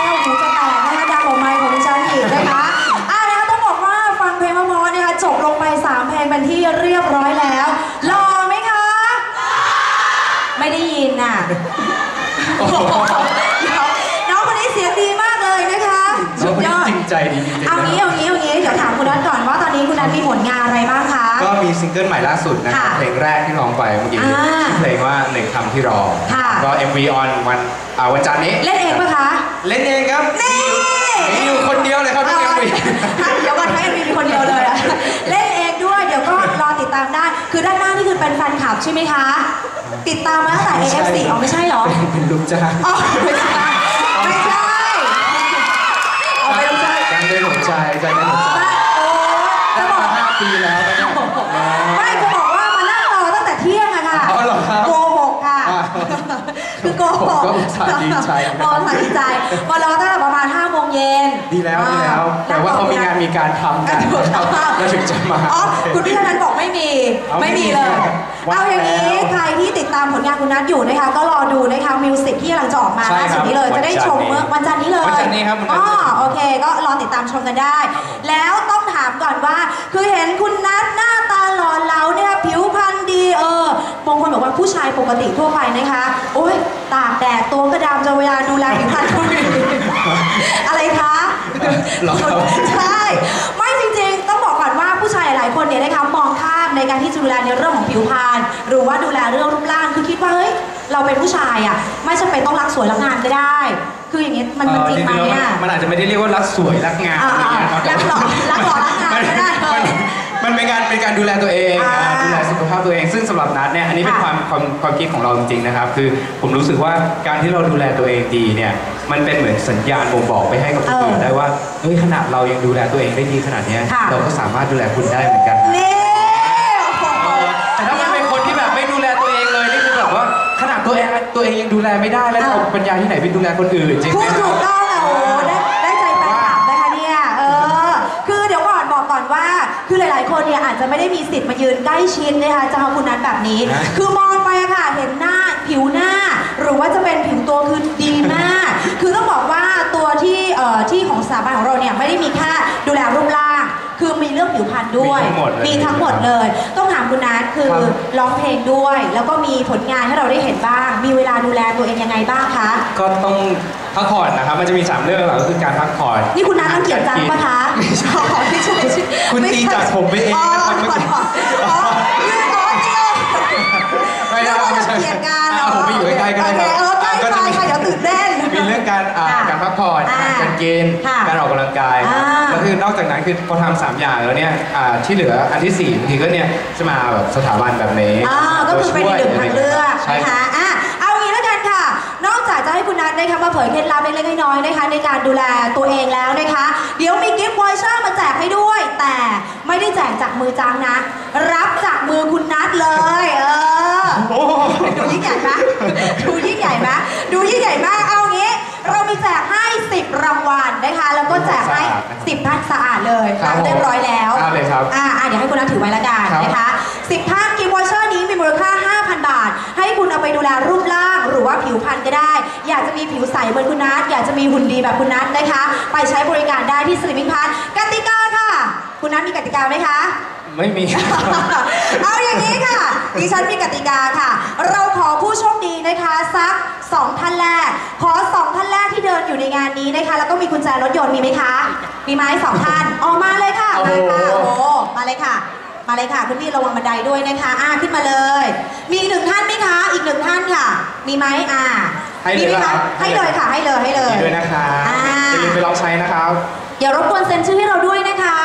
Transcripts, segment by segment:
ก้วหูจะแตกนะคะดังกว่าไมค์ของดิฉันอีกนะคะอะนะคะต้องบอกว่าฟังเพลงเพราะๆนะคะจบลงไปสามเพลงเป็นที่เรียบร้อย มีซิงเกิลใหม่ล่าสุดนะครับค่ะเพลงแรกที่ร้องไปเมื่อกี้อ่าชื่อเพลงว่าหนึ่งคำที่รอค่ะก็ MV on วันอ่าวันจันทร์นี้ เล่นเองปะคะ เล่นเองครับนี่มีอยู่คนเดียวเลยครับทุกเอา MV เดี๋ยวก่อนให้มีคนเดียวเลยอะเล่นเองด้วยเดี๋ยวก็รอติดตามได้ คือด้านหน้านี่คือเป็นแฟนคลับใช่ไหมคะ ติดตามมาตั้งแต่ AF4 อ๋อไม่ใช่เหรอเป็นลูกจ้างอ๋อไม่ใช่ ผมกก็อุตส่าห์ดีใจโกอุตส่าห์ดีใจมารอตั้งแต่ประมาณ5โมงเย็นดีแล้วดีแล้ว แต่ว่าเขามีงานมีการทำกันนะครับแล้วถึงจะมาอ๋อคุณพี่ธนันบอกไม่มีเอาไม่มีไม่มีเลยว่างเอาอย่างนี้แล้วใครที่ติดตามผลงานคุณนัทอยู่นะคะก็รอดูนะคะมิวสิกที่กำลังจะออกมาใช่ล่าครัสุดบนี้เลยจะได้ชมเมื่อวันจันทร์นี้เลยวันจันทร์นี้ครับวันจันทร์อ๋นี้อโอเค ก็รอติดตามชมกันได้ แล้วต้องถามก่อนว่า คือเห็นคุณนัทหน้าตาหล่อเหลาเนี่ยผิวพรรณดีเออบางคนบอกว่าผู้ชายปกติทั่วไปนะคะ โอ้ยตากแดดตัวกระดำจะเวลาดูแลผิวพรรณก็ไม่ดีอะไรคะหรอใช่ไม่จริงๆ ต้องบอกก่อนว่าผู้ชายหลายคนเนี่ยนะคะมองข้ามในการที่จะดูแลในเรื่องของผิวพรรณหรือว่าดูแลเรื่องรูปร่างคือคิดว่าเฮ้ย เราเป็นผู้ชายอะไม่จำเป็นต้องรักสวยรักงามก็ได้ คืออย่างเงี้ยมันมันจริงไหมเอ่ออะๆมันอาจจะไม่ได้เรียกว่ารักสวยรักงามอ่าอะไรเงี้ยครับรักหล่อรักหล่อรักงามก็ได้มันมันเป็นการเป็นการดูแลตัวเองอ่าอ่าดูแลสุขภาพตัวเอง ซึ่งสำหรับนัทเนี่ยอันนี้เป็นค่ะความความความคิดของเราจริงๆนะครับ คือผมรู้สึกว่าการที่เราดูแลตัวเองดีเนี่ยมันเป็นเหมือนสัญญาณบ่งบอกไปให้กับคนอื่นเออได้ว่าเฮ้ยขนาดเรายังดูแลตัวเองได้ดีขนาดเนี้ยค่ะเราก็สามารถดูแลคุณได้เหมือนกัน ตัวเองตัวเองยังดูแลไม่ได้แล้วจะเอาปัญญาที่ไหนไปดูแลคนอื่นจริงพูไหมดคถูรับกต้องอะโอ้โหได้ได้ใจแฟนคลับนะคะเนี่ยเออ คือเดี๋ยวก่อนบอกก่อนว่า คือหลาย ๆ คนเนี่ยอาจจะไม่ได้มีสิทธิ์มายืนใกล้ชิดนะคะเจ้าคุณนัทแบบนี้นะคือมองไปอะค่ะเห็นหน้าผิวหน้า หรือว่าจะเป็นผิวตัวคือดีมาก คือต้องบอกว่าตัวที่เอ่อที่ของสถาบันของเราเนี่ยไม่ได้มีแค่ดูแลรูปร่างคือ มีเรื่องผิวพรรณด้วย มีทั้งหมดเลยมีทั้งหมดเลยต้องถามคุณนัทคือครับร้องเพลงด้วย แล้วก็มีผลงานให้เราได้เห็นบ้าง มีเวลาดูแลตัวเองยังไงบ้างคะก็ต้องพักผ่อนนะครับ มันจะมี 3 เรื่องหลักก็คือการพักผ่อน นี่คุณนัทรังเกียจจังปะคะไม่ใช่อ๋อไม่ใช่ไม่ใช่คุณไม่ตีใช่จากผมไปเองนะครับเมื่อกี้อ๋อยืนร้อนจริงเลยไม่ได้เรื่องไม่ว่าใช่จะเกลียดกันอะผมไปอยู่ใกล้ๆก็ได้ครับโอเคเออใกล้ก็ไปจะมีค่ะเดี๋ยวตื่นเต้นมีเรื่องการอ่าค่ะการพักผ่อนอ่า การกิน ค่ะการออกกำลังกายครับอ่า แล้วคือนอกจากนั้นคือพอทำสามอย่างแล้วเนี่ยอ่าที่เหลืออันที่สี่บางทีก็เนี่ยจะมาแบบสถาบันแบบนี้อ่าก็คือเป็นอีกหนึ่งทางเลือกใช่นะคะอะเอางี้แล้วกันค่ะ นอกจากจะให้คุณนัทนะคะมาเผยเคล็ดลับเล็กๆน้อยๆนะคะ ในการดูแลตัวเองแล้วนะคะ เดี๋ยวมีกิฟต์วอยเชอร์มาแจกให้ด้วย แต่ไม่ได้แจกจากมือจังนะ รับจากมือคุณนัทเลย เออ โอ้โหดูยิ่งใหญ่ไหมดู นะคะ แล้วก็แจกให้10ท่านสะอาดเลยครับเรียบร้อยแล้วเอาเลยครับอ่าอ่าเดี๋ยวให้คุณนัทถือไว้ละกันครับนะคะ10ท่านกิฟต์วอเชอร์นี้มีมูลค่า 5,000 บาท ให้คุณเอาไปดูแลรูปร่างหรือว่าผิวพรรณก็ได้ อยากจะมีผิวใสเหมือนคุณนัทอยากจะมีหุ่นดีแบบคุณนัทนะคะ ไปใช้บริการได้ที่สลิมิงพันกติกาค่ะ คุณนัทมีกติกาไหมคะ ไม่มี เอาอย่างนี้ค่ะ ดิฉันมีกติกาค่ะ เราขอผู้โชคดีนะคะสักสองท่านแรก ขอสองท่านแรกที่เดินอยู่ในงานนี้นะคะ แล้วก็มีกุญแจรถยนต์มีไหมคะ มีไหมสองท่านออกมาเลยค่ะ มาค่ะ โอ้โอ้โหมาเลยค่ะ มาเลยค่ะคุณพี่ระวังบันไดด้วยนะคะ อ่าขึ้นมาเลย มีอีกหนึ่งท่านไหมคะ อีกหนึ่งท่านค่ะ มีไหมอ่าให้เลยมีไหมครัคะบให้เลยค่ะ ให้เลย ให้เลยดีด้วยนะครับอ่าอย่าลืมไปลองใช้นะครับเดี๋ยวรบกวนเซ็นชื่อให้เราด้วยนะคะ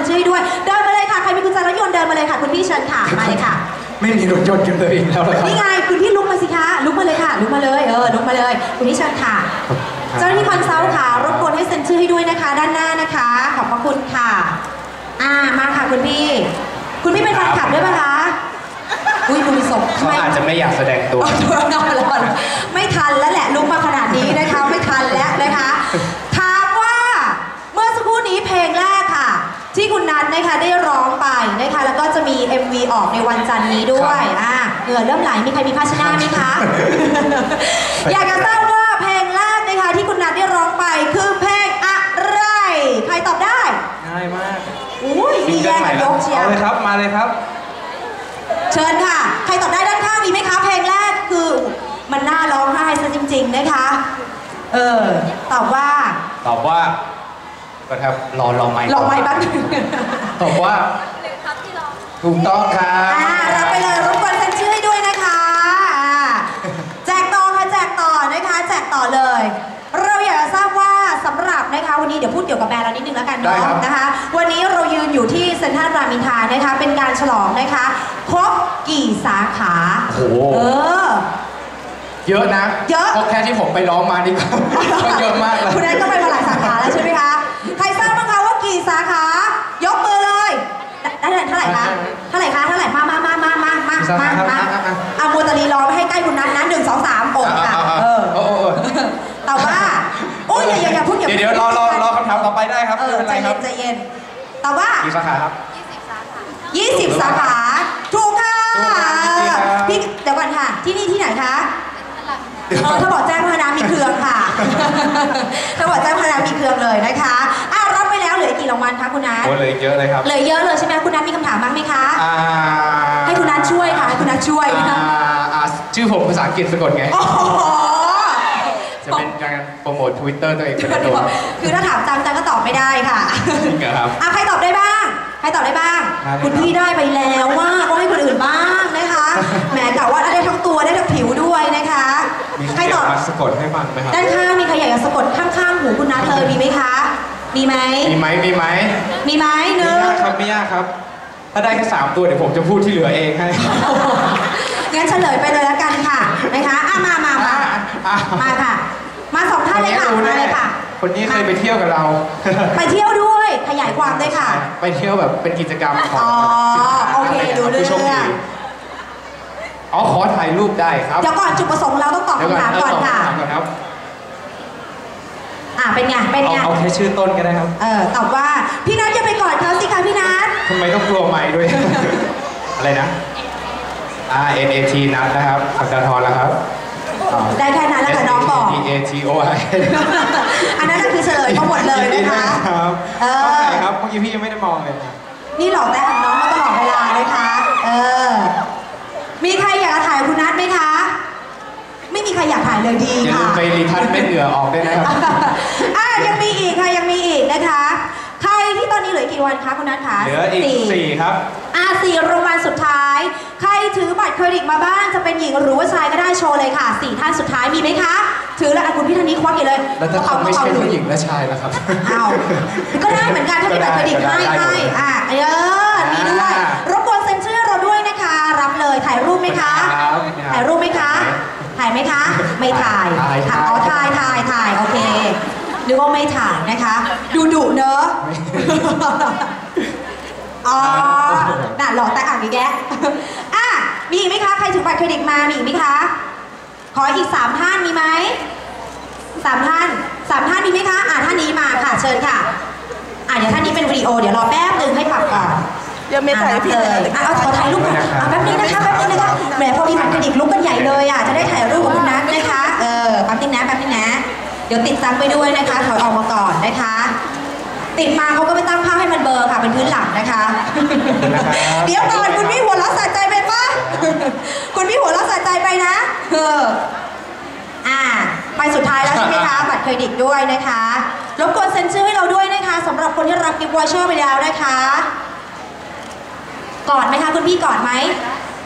อ่ารบกวนเซ็นชื่อให้ด้วย เดินมาเลยค่ะ ใครมีกุญแจรถยนต์เดินมาเลยค่ะ คุณพี่เชิญค่ะ มาเลยค่ะ ไม่มีรถยนต์กันเลยอีกแล้วเหรอครับ นี่ไงคุณพี่ลุกมาสิคะ ลุกมาเลยค่ะ ลุกมาเลย เออ ลุกมาเลย คุณพี่เชิญค่ะ เจ้าหน้าที่คอนซัลท์ค่ะ รบกวนให้เซ็นชื่อให้ด้วยนะคะ ด้านหน้านะคะ ขอบพระคุณค่ะ อ่า มาค่ะคุณพี่ คุณพี่เป็นแฟนคลับด้วยปะคะ อุ้ยคุณมีศพเขาอาจจะไม่อยากแสดงตัว เอาตัวนอนแล้วไม่ทันแล้วแหละลุกมาขนาดนี้นะคะ ที่คุณนัทนะคะได้ร้องไปนะคะแล้วก็จะมี MV ออกในวันจันทร์นี้ด้วยอ่าเหงื่อเริ่มไหลมีใครมีผ้าชนะไหมคะ อยากจะทราบว่าเพลงแรกนะคะที่คุณนัทได้ร้องไปคือเพลงอะไร ใครตอบได้ง่ายมากอุ้ยมีแย่งกันยกเชียร์เอาเลยครับมาเลยครับ เชิญค่ะ ใครตอบได้ด้านข้างมีไหมคะ เพลงแรกคือมันน่าร้องไห้ซะจริง ๆนะคะ เออตอบว่า ตอบว่า ก็ครับรอรอไมค์ลองไม้บ้างตอบว่าถูกต้องครับอ่ารับไปเลยรบกวนเซ็นชื่อให้ด้วยนะคะอ่าแจกต่อค่ะแจกต่อนะคะแจกต่อเลย เราอยากจะทราบว่าสำหรับนะคะวันนี้เดี๋ยวพูดเกี่ยวกับแบรนด์เรานิดนึงแล้วกันได้เนาะครับ นะคะ วันนี้เรายืนอยู่ที่เซ็นทรัลรามอินทรานะคะ เป็นการฉลองนะคะครบกี่สาขาโอ้โห เออ เยอะนะเยอะ เพราะแค่ที่ผมไปร้องมานี่ก็ ก็เยอะมากเลยคุณแอนก็ไปมาหลายสาขาแล้วใช่ไหมคะ กี่สาขายกมือเลยได้ได้เท่าไหร่คะเท่าไหร่คะเท่าไหร่มามามามามามาสามาขาครับมาอะอะอะเอาโมวตาลีรอไม่ให้ใกล้คุณนัทนะหนึ่งสองสามโอบค่ะเออโอ้โอ้แต่ว่าโอ้ยอย่าอย่าอย่าพูดอย่าเดี๋ยวพูเดี๋ยวรอรอรอคำถามต่อไปได้ครับเอไม่อเป็นใจไรคเย็รับนใจเย็นแต่ว่ากี่สาขาครับ20สาขาถูกค่ะถูกครับยินดีครับพี่เดี๋ยวก่อนค่ะ ที่นี่ที่ไหนคะเออถ้าบอกแจ้งพานามีเครื่องค่ะถ้าบอกแจ้งพานามีเครื่องเลยนะคะ เหลือกี่รางวัลคะคุณนัทโอ้เลยเยอะเลยครับ เหลือเยอะเลยใช่ไหมคุณนัทมีคำถามบ้างไหมคะ อ่าให้คุณนัทช่วยค่ะให้คุณนัทช่วยอ่านะคะอ่าชื่อผมภาษาอังกฤษสะกดไง โอ้โหจะเป็นการโปรโมททวิตเตอร์ตัวเองเป็นเดี๋ยวตัวคือถ้าถามจังจังก็ตอบไม่ได้ค่ะจริงเหรอครับ อะใครตอบได้บ้าง ใครตอบได้บ้างได้เลยคุณพี่ได้ไปแล้วว่าก็ให้คนอื่นบ้างนะคะแหมกะว่าได้ทั้งตัวได้ทั้งผิวด้วยนะคะ มีใครใครตอบ มาสะกดให้ฟังไหมครับ ด้านข้างมีใครอยากจะสะกดข้างๆหูคุณนัทเลยมีไหมคะ มีไหม มีไหมมีไหมมีไหมหไม่นึ่งยากครับไม่ยากครับ ถ้าได้แค่สามตัวเดี๋ยวผมจะพูดที่เหลือเองให้งั้นเฉลยไปเลยแล้วกันค่ะนะคะอะมามามาอะอะมาค่ะ มาสองคท่านนเลยนี้ค่ะรู้มาแน่เลยค่ะ คนนี้เคยไปเที่ยวกับเรา ไปเที่ยวด้วยขยายความด้วยค่ะ ไปเที่ยวแบบเป็นกิจกรรมของอ๋อสินค้าโอเครู้เรื่องผู้โชคดีอ๋อขอถ่ายรูปได้ครับ เดี๋ยวก่อนจุดประสงค์เราต้องตอบเดี๋ยวคำถามก่อนเตบค่ะคำถามก่ อนครับอะเป็นไงเป็นเอาไงเอาแค่ชื่อต้นก็ได้ครับเออตอบว่าพี่นัทอย่าไปก่อนเขาสิคะพี่นัททำไมต้องกลัวไม้ด้วย อะไรนะ R N A T นัทนะครับสัปดาห์ทรแล้วครับอ่าได้แค่นั้นแล้วค่ะน้องบอก S A T O I อันนั้นน่ะคือเฉลยทั้งหมดเลยนะคะครับเออเอาไหนครับเมื่อกี้พี่ยังไม่ได้มองเลยนะนี่หลอกแต่ของน้องมาตลอดเวลานะคะ เออ มีใครอยากจะถ่ายคุณนัทไหมคะ ไม่มีใครอยากถ่ายเลยดีอย่าลืค่ะมไปรีทัชเม็ดเหงื่อออกด้วยนะครับ อะยังมีอีกค่ะยังมีอีกนะคะ ใครที่ตอนนี้เหลือกี่วันคะคุณนัทคะเหลืออีกสี่ครับอะสี่รางวัลสุดท้าย ใครถือบัตรเครดิตมาบ้างจะเป็นหญิงหรือว่าชายก็ได้โชว์เลยค่ะสี่ท่านสุดท้ายมีไหมคะ ถือแล้วอะคุณพี่ท่านนี้ควักอีกเลยแล้วถ้าเขาไม่ใช่ผู้หญิงและชายล่ะครับอ้าวก็ได้เหมือนกันถ้ามีบัตรเครดิตให้ก็ได้ให้อะเออมีด้วย อ่ารบกวนเซ็นชื่อเราด้วยนะคะ รับเลยถ่ายรูปไหมคะ ครับถ่ายรูปไหมคะ ถ่ายไหมคะ ไม่ถ่ายถ่ายถ่ายอ๋อถ่ายถ่ายถ่ายโอเคนึกว่าไม่ถ่ายนะคะ ดูดุเนอะอ๋อน่ะหลอกแต่อ่านอีกแกะอะมีอีกไหมคะ ใครถือบัตรเครดิตมา มีอีกไหมคะ ขออีกสามท่านมีไหมสามท่านสามท่านมีไหมคะ อะท่านนี้มาค่ะ เชิญค่ะ อะเดี๋ยวท่านนี้เป็นวิดีโอ เดี๋ยวรอแป๊บหนึ่งให้ปรับก่อน ยังไม่ถ่ายพี่เลเลยยอะเอาขอถ่ายรูปก่อนอะแป๊บนึงนะคะแป๊บนึงนะคะแหมพอมีบัตรเครดิตลุกกันใหญ่เลยอะจะได้ถ่ายรูปกับคุณนัทนะคะเออแป๊บนึงนะแป๊บนึงนะ เดี๋ยวติดซังไปด้วยนะคะถอยออกมาก่อนนะคะ ติดมาเขาก็ไม่ตั้งภาพให้มันเบลอค่ะเป็นพื้นหลังนะคะนะครับเดี๋ยวก่อนคุณพี่หัวเราะสะใจไปปะคุณพี่หัวเราะสะใจไปนะเอออ่าไปสุดท้ายแล้วใช่ไหมคะบัตรเครดิตด้วยนะคะรบกวนเซ็นชื่อให้เราด้วยนะคะสำหรับคนที่รับกิฟต์วอเชอร์ไปแล้วนะคะ กอดไหมคะคุณพี่กอดไหม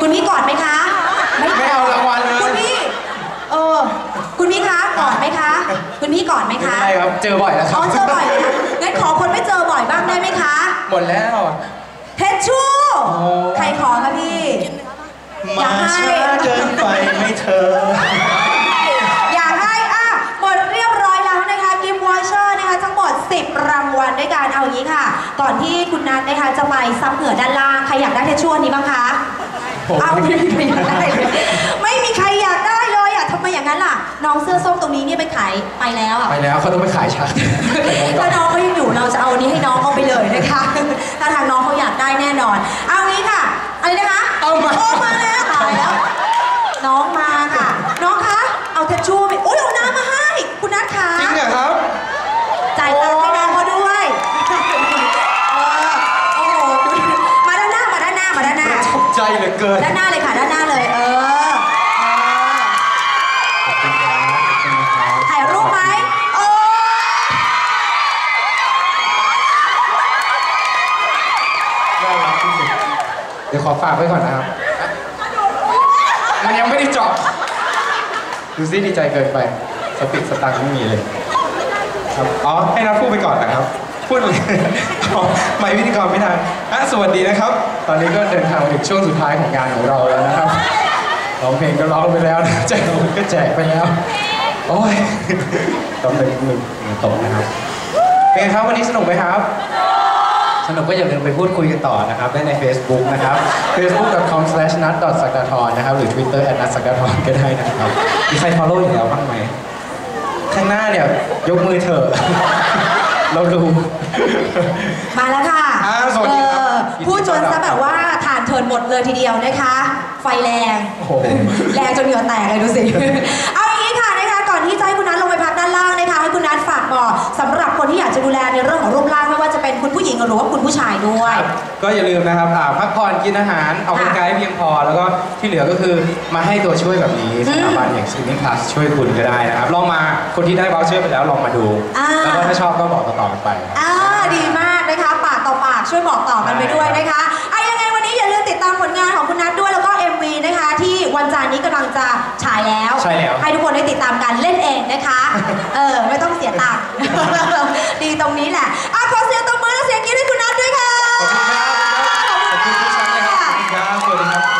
คุณพี่กอดไหมคะ ไม่เอารางวัลเลยคุณพี่เออคุณพี่คะกอดไหมคะ คุณพี่กอดไหมไม่คะได้ครับเจอบ่อยแล้วคอ๋รัอบเจอบ่อยเลยนะงั้นขอคนไม่เจอบ่อยบ้างได้ไหมคะ หมดแล้วเทชชู่โอ้ใครขอคะพี่อยากให้เกินไปไม่เธอ ด้วยกันเอาอย่างนี้ค่ะ ก่อนที่คุณนัทนะคะจะไปซับเหงื่อด้านล่างใครอยากได้เทชชู่อันนี้บ้างคะผมเอาไม่มีใครอยากได้เลยไม่มีใครอยากได้เลยอะทำไมอย่างนั้นล่ะ น้องเสื้อส้มตรงนี้เนี่ยไปขายไปแล้วอะไปแล้วเขาต้องไปขายชักถ้าน้องเขายังอยู่เราจะเอาอันนี้ให้น้องเขาไปเลยนะคะถ้าทางน้องเขาอยากได้แน่นอน เอางี้ค่ะอะไรนะคะเอามาโอ้มาแล้วตายแล้ว น้องมาค่ะ น้องคะ เอาเทชชู่ไปโอ้ยเอาน้ำมาให้ คุณนัทคะ จริงเหรอครับ จ่ายตังค์ให้น้องเขาด้วยเออโอ้โหดูมาด้านหน้า เกิน ด้านหน้าเลยค่ะ ด้านหน้าเลยเออเออ ขอบคุณครับขอบคุณครับถ่ายรูปไหมเออ น่ารักที่สุดเดี๋ยวขอฝากไว้ก่อนนะครับ มันยังไม่ได้เจบดูซิดีใจเกินไป สปิดสตังค์ไม่มีเลย ครับ อ๋อ ให้นัดพูดไปก่อนนะครับ พูดเลยอ๋อไม่พิธีกรไม่ทันอะสวัสดีนะครับ ตอนนี้ก็เดินทางมาถึงช่วงสุดท้ายของงานของเราแล้วนะครับร้องเพลงก็ร้องไปแล้วนะแจกรางวัลก็แจกไปแล้ว โอ้ยต้องเป็นมือมือตกนะครับ เป็นไงครับวันนี้สนุกไหมครับสนุกก็อย่าลืมไปพูดคุยกันต่อนะครับได้ใน Facebook นะครับ facebook.com/nat.sakathon นะครับ หรือ Twitter @natsakathon ก็ได้นะครับ มีใคร follow อยู่แล้วบ้างไหม ข้างหน้าเนี่ย ยกมือเถอะ เรารู้ มาแล้วค่ะอ่าสวัสดีครับ เออพูดจนซะแบบว่าฐานเทิร์นหมดเลยทีเดียวนะคะ ไฟแรง โอ้โห แรงจนเหงื่อแตกเลยดูสิ เอา หญิงหรือว่าคุณผู้ชายด้วย ก็อย่าลืมนะครับอ่าพักผ่อนกินอาหารออกกำลังกายให้เพียงพอ แล้วก็ที่เหลือก็คือมาให้ตัวช่วยแบบนี้สถาบันอย่าง Swimming Plus ช่วยคุณก็ได้นะครับลองมาคนที่ได้ voucher ไปแล้วลองมาดู อ่า แล้วก็ถ้าชอบก็บอกต่อๆกันไป อ่าดีมากนะคะปากต่อปากช่วยบอกต่อกันไปด้วยนะคะอะยังไงวันนี้อย่าลืมติดตามผลงานของคุณนัทด้วยแล้วก็ MV นะคะ ที่วันจันทร์นี้กำลังจะฉายแล้วใช่แล้ว ให้ทุกคนได้ติดตามกันเล่นเองนะคะ เออไม่ต้องเสียตังค์ ดีตรงนี้แหละอะขอเสียงตบมือ ขอบคุณครับ ขอบคุณทุกท่านนะครับ ขอบคุณครับ สวัสดีครับ